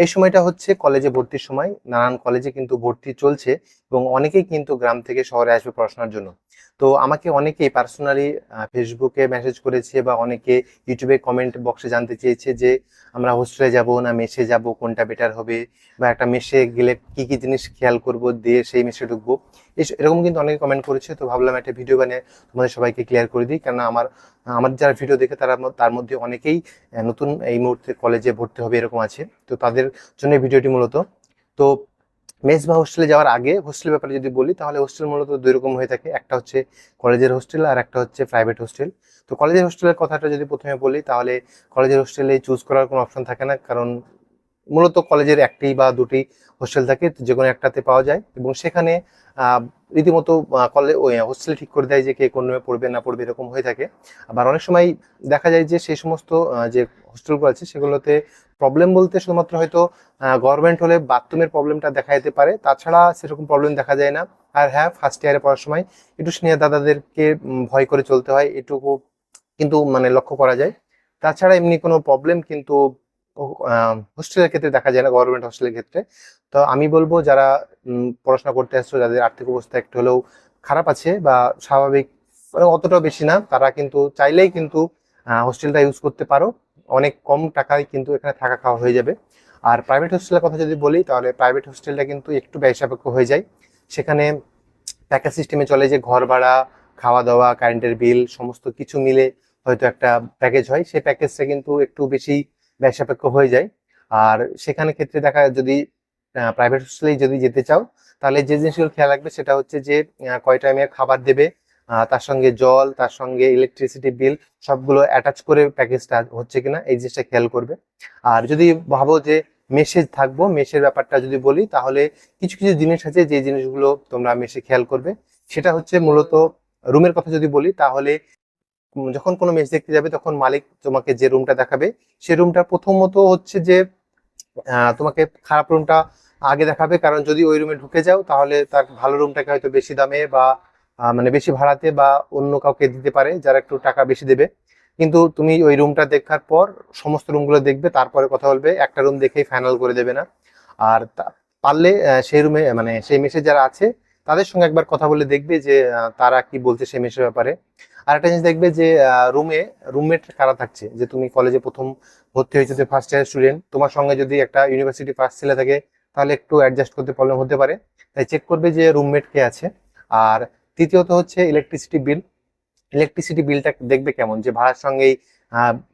এই সময়টা হচ্ছে কলেজে ভর্তির সময়। নানান কলেজে কিন্তু ভর্তি চলছে এবং অনেকেই কিন্তু গ্রাম থেকে শহরে আসবে পড়াশোনার জন্য। তো আমাকে অনেকেই পার্সোনালি ফেসবুকে মেসেজ করেছে বা অনেকে ইউটিউবে কমেন্ট বক্সে জানতে চেয়েছে যে আমরা হোস্টেলে যাব না, মেসে যাব, কোনটা বেটার হবে বা একটা মেসে গেলে কি কি জিনিস খেয়াল করব দিয়ে সেই মেসে ঢুকবো। এরকম কিন্তু অনেকে কমেন্ট করেছে, তো ভাবলাম একটা ভিডিও বানিয়ে তোমাদের সবাইকে ক্লিয়ার করে দিই। কেননা আমার আমার যারা ভিডিও দেখে তারা তার মধ্যে অনেকেই নতুন এই মুহূর্তে কলেজে ভর্তি হবে এরকম আছে। তো তাদের জন্য ভিডিওটি মূলত। তো মেস বা হোস্টেলে যাওয়ার আগে হোস্টেল ব্যাপারে যদি বলি, তাহলে হোস্টেল মূলত দুই রকম হয়ে থাকে। একটা হচ্ছে কলেজের হোস্টেল আর একটা হচ্ছে প্রাইভেট হোস্টেল। তো কলেজের হোস্টেলের কথাটা যদি প্রথমে বলি, তাহলে কলেজের হোস্টেলে চুজ করার কোনো অপশন থাকে না। কারণ মূলত কলেজের একটি বা দুটি হোস্টেল থাকে যে কোনো একটাতে পাওয়া যায়। এবং সেখানে রীতিমতো কলে, ওই, হোস্টেল ঠিক করে দেয় যে কে কোন রুমে পড়বে, না পড়বে, এরকম হয়ে থাকে। আবার অনেক সময় দেখা যায় যে সেই সমস্ত যে হোস্টেলগুলো আছে, সেগুলোতে প্রবলেম বলতে শুধুমাত্র হয়তো গভর্নমেন্ট হলে বাথরুমের প্রবলেমটা দেখা যেতে পারে। তাছাড়া সেরকম প্রবলেম দেখা যায় না। আর হ্যাঁ ফার্স্ট ইয়ারে পড়ার সময় একটু সিনিয়র দাদাদেরকে ভয় করে চলতে হয়, এটুকু কিন্তু মানে লক্ষ্য করা যায়। তাছাড়া এমনি কোনো প্রবলেম কিন্তু হোস্টেলের ক্ষেত্রে দেখা যায় না গভর্নমেন্ট হোস্টেলের ক্ষেত্রে। তো আমি বলব, যারা পড়াশোনা করতে আসছো যাদের আর্থিক অবস্থা একটু হলেও খারাপ আছে বা স্বাভাবিক মানে অতটাও বেশি না, তারা কিন্তু চাইলেই কিন্তু হোস্টেলটা ইউজ করতে পারো। অনেক কম টাকায় কিন্তু এখানে থাকা খাওয়া হয়ে যাবে। আর প্রাইভেট হোস্টেলের কথা যদি বলি, তাহলে প্রাইভেট হোস্টেলটা কিন্তু একটু ব্যয় সাপেক্ষ হয়ে যায়। সেখানে প্যাকেজ সিস্টেমে চলে যে ঘর ভাড়া, খাওয়া দাওয়া কারেন্টের বিল সমস্ত কিছু মিলে হয়তো একটা প্যাকেজ হয়। সেই প্যাকেজটা কিন্তু একটু বেশি ব্যয় সাপেক্ষ হয়ে যায়। আর সেখানে ক্ষেত্রে দেখা যদি প্রাইভেট হোস্টেলেই যদি যেতে চাও, তাহলে যে জিনিসগুলো খেয়াল রাখবে সেটা হচ্ছে যে কয় টাইমে খাবার দেবে তার সঙ্গে জল, তার সঙ্গে ইলেকট্রিসিটি বিল সবগুলো অ্যাটাচ করে প্যাকেজটা হচ্ছে কিনা এই জিনিসটা খেয়াল করবে। আর যদি ভাবো যে মেসে থাকব, মেসের ব্যাপারটা যদি বলি, তাহলে কিছু কিছু জিনিস আছে যে জিনিসগুলো তোমরা মেসে খেয়াল করবে। সেটা হচ্ছে মূলত রুমের কথা যদি বলি, তাহলে যখন কোনো মেস দেখতে যাবে, তখন মালিক তোমাকে যে রুমটা দেখাবে সেই রুমটা প্রথমত হচ্ছে যে তোমাকে খারাপ রুমটা আগে দেখাবে। কারণ যদি ওই রুমে ঢুকে যাও, তাহলে তার ভালো রুমটাকে হয়তো বেশি দামে বা মানে বেশি ভাড়াতে বা অন্য কাউকে দিতে পারে, যারা একটু টাকা বেশি দেবে। কিন্তু তুমি ওই রুমটা দেখার পর সমস্ত রুমগুলো দেখবে, তারপরে কথা বলবে, একটা রুম দেখেই ফাইনাল করে দেবে না। আর পারলে সেই রুমে মানে সেই মেসে যারা আছে, তাদের সঙ্গে একবার কথা বলে দেখবে যে তারা কি বলছে সেই মেসের ব্যাপারে। আর একটা জিনিস দেখবে যে রুমে রুমমেট কারা থাকছে? যে তুমি কলেজে প্রথম ভর্তি হয়েছে, যে ফার্স্ট ইয়ার স্টুডেন্ট তোমার সঙ্গে যদি একটা ইউনিভার্সিটি ফার্স্ট ছেলে থাকে, তাহলে একটু অ্যাডজাস্ট করতে প্রবলেম হতে পারে। তাই চেক করবে যে রুমমেট কে আছে। আর তৃতীয়ত হচ্ছে ইলেকট্রিসিটি বিল ইলেকট্রিসিটি বিলটা দেখবে কেমন? যে ভাড়ার সঙ্গেই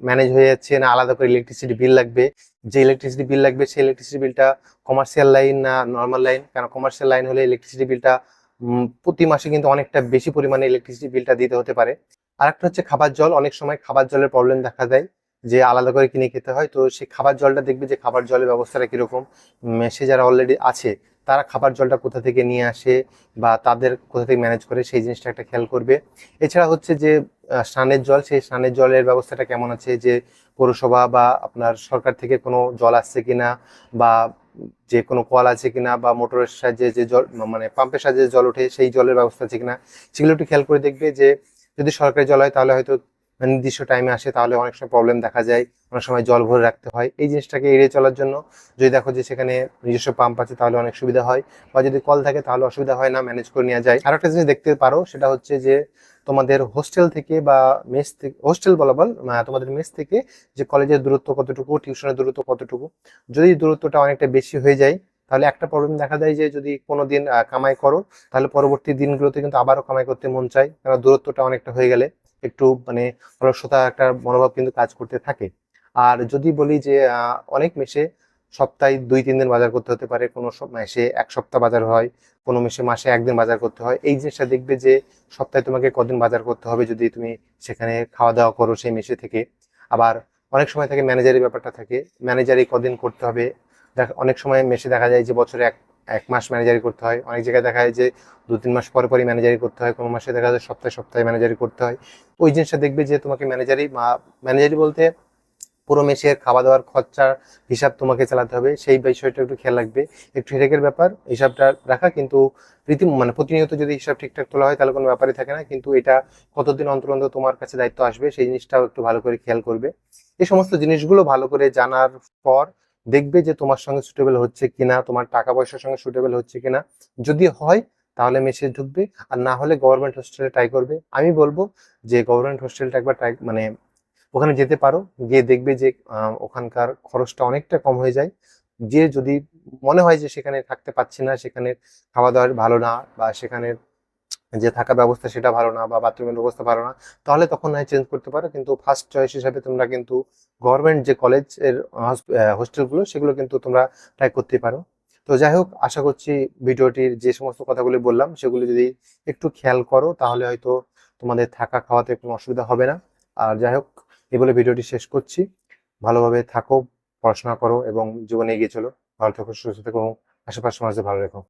ম্যানেজ হয়ে যাচ্ছে না আলাদা করে ইলেকট্রিসিটি বিল লাগবে? যে ইলেকট্রিসিটি বিল লাগবে, সেই ইলেকট্রিসিটি বিলটা কমার্শিয়াল লাইন না নর্মাল লাইন কারণ কমার্শিয়াল লাইন হলে ইলেকট্রিসিটি বিলটা প্রতি মাসে কিন্তু অনেকটা বেশি পরিমাণে ইলেকট্রিসিটি বিলটা দিতে হতে পারে। আর একটা হচ্ছে খাবার জল। অনেক সময় খাবার জলের প্রবলেম দেখা দেয় যে আলাদা করে কিনে খেতে হয়। তো সেই খাবার জলটা দেখবে যে খাবার জলের ব্যবস্থাটা কীরকম। মেসে যারা অলরেডি আছে, তারা খাবার জলটা কোথা থেকে নিয়ে আসে বা তাদের কোথা থেকে ম্যানেজ করে, সেই জিনিসটা একটা খেয়াল করবে। এছাড়া হচ্ছে যে স্নানের জল, সেই স্নানের জলের ব্যবস্থাটা কেমন আছে? যে পৌরসভা বা আপনার সরকার থেকে কোনো জল আসছে কিনা বা যে কোনো কল আছে কিনা বা মোটরের সাহায্যে যে জল মানে পাম্পের সাহায্যে জল ওঠে, সেই জলের ব্যবস্থা আছে কিনা, সেগুলো একটু খেয়াল করে দেখবে যে যদি সরকারি জল হয় তাহলে হয়তো নির্দিষ্ট টাইমে আসে, তাহলে অনেক সময় প্রবলেম দেখা যায়, অনেক সময় জল ভরে রাখতে হয়। এই জিনিসটাকে এড়িয়ে চলার জন্য যদি দেখো যে সেখানে নিজস্ব পাম্প আছে, তাহলে অনেক সুবিধা হয়। বা যদি কল থাকে, তাহলে অসুবিধা হয় না ম্যানেজ করে নেওয়া যায়। আর একটা জিনিস দেখতে পারো, সেটা হচ্ছে যে তোমাদের হোস্টেল থেকে বা মেস থেকে হোস্টেল বলা বল তোমাদের মেস থেকে যে কলেজের দূরত্ব কতটুকু টিউশনের দূরত্ব কতটুকু, যদি দূরত্বটা অনেকটা বেশি হয়ে যায়, তাহলে একটা প্রবলেম দেখা যায় যে যদি কোনো দিন কামাই করো, তাহলে পরবর্তী দিনগুলোতে কিন্তু আবারও কামাই করতে মন চায় কারণ দূরত্বটা অনেকটা হয়ে গেলে। একটু মানে অলসতা একটা মনোভাব কিন্তু কাজ করতে থাকে। আর যদি বলি যে অনেক মেসে সপ্তাহে দুই, তিন দিন বাজার করতে হতে পারে, কোনো মাসে এক সপ্তাহ বাজার হয়, কোনো মেসে মাসে একদিন বাজার করতে হয়। এই জিনিসটা দেখবে যে, সপ্তাহে তোমাকে কদিন বাজার করতে হবে যদি তুমি সেখানে খাওয়া দাওয়া করো সেই মেসে থেকে। আবার অনেক সময় থাকে ম্যানেজারি ব্যাপারটা থাকে ম্যানেজারি কদিন করতে হবে। দেখ, অনেক সময় মেসে দেখা যায় যে, বছরে এক এক মাস ম্যানেজারি করতে হয়। অনেক জায়গায় দেখা যায় যে দু, তিন মাস পরে পরই ম্যানেজারি করতে হয়। কোনো মাসে দেখা যায় সপ্তাহে সপ্তাহে ম্যানেজারি করতে হয়। ওই জিনিসটা দেখবে যে তোমাকে ম্যানেজারি ম্যানেজারি বলতে পুরো মেসের খাওয়া দাওয়ার খরচার হিসাব তোমাকে চালাতে হবে। সেই বিষয়টা একটু খেয়াল রাখবে। একটু হেডেকের ব্যাপার, হিসাবটা রাখা কিন্তু রীতি মানে প্রতিনিয়ত যদি হিসাব ঠিকঠাক তোলা হয় তাহলে কোনো ব্যাপারই থাকে না। কিন্তু এটা কতদিন অন্তর অন্তর তোমার কাছে দায়িত্ব আসবে সেই জিনিসটাও একটু ভালো করে খেয়াল করবে। এই সমস্ত জিনিসগুলো ভালো করে জানার পর দেখবে যে তোমার সঙ্গে সুটেবল হচ্ছে কিনা, তোমার টাকা পয়সার সঙ্গে সুটেবল হচ্ছে কিনা। যদি হয়, তাহলে মেসে ঢুকবে। আর না হলে গভর্নমেন্ট হোস্টেলে ট্রাই করবে। আমি বলব যে গভর্নমেন্ট হোস্টেলটা একবার ট্রাই মানে ওখানে যেতে পারো। গিয়ে দেখবে যে ওখানকার খরচটা অনেকটা কম হয়ে যায়। যে যদি মনে হয় যে সেখানে থাকতে পারছি না, সেখানে খাওয়া দাওয়ার ভালো না, বা সেখানে যে থাকা ব্যবস্থা সেটা ভালো না বা বাথরুমের ব্যবস্থা ভালো না, তাহলে তখন নয় চেঞ্জ করতে পারো। কিন্তু ফার্স্ট চয়েস হিসাবে তোমরা কিন্তু গভর্নমেন্ট যে কলেজের হোস্টেলগুলো সেগুলো কিন্তু তোমরা ট্রাই করতে পারো। তো যাই হোক, আশা করছি ভিডিওটির যে সমস্ত কথাগুলি বললাম, সেগুলো যদি একটু খেয়াল করো, তাহলে হয়তো তোমাদের থাকা খাওয়াতে কোনো অসুবিধা হবে না। আর যাই হোক, এই বলে ভিডিওটি শেষ করছি। ভালোভাবে থাকো, পড়াশোনা করো এবং জীবনে এগিয়ে চলো। ভালো থেকো, সুস্থ থেকো এবং আশেপাশের মানুষদের ভালো রেখো।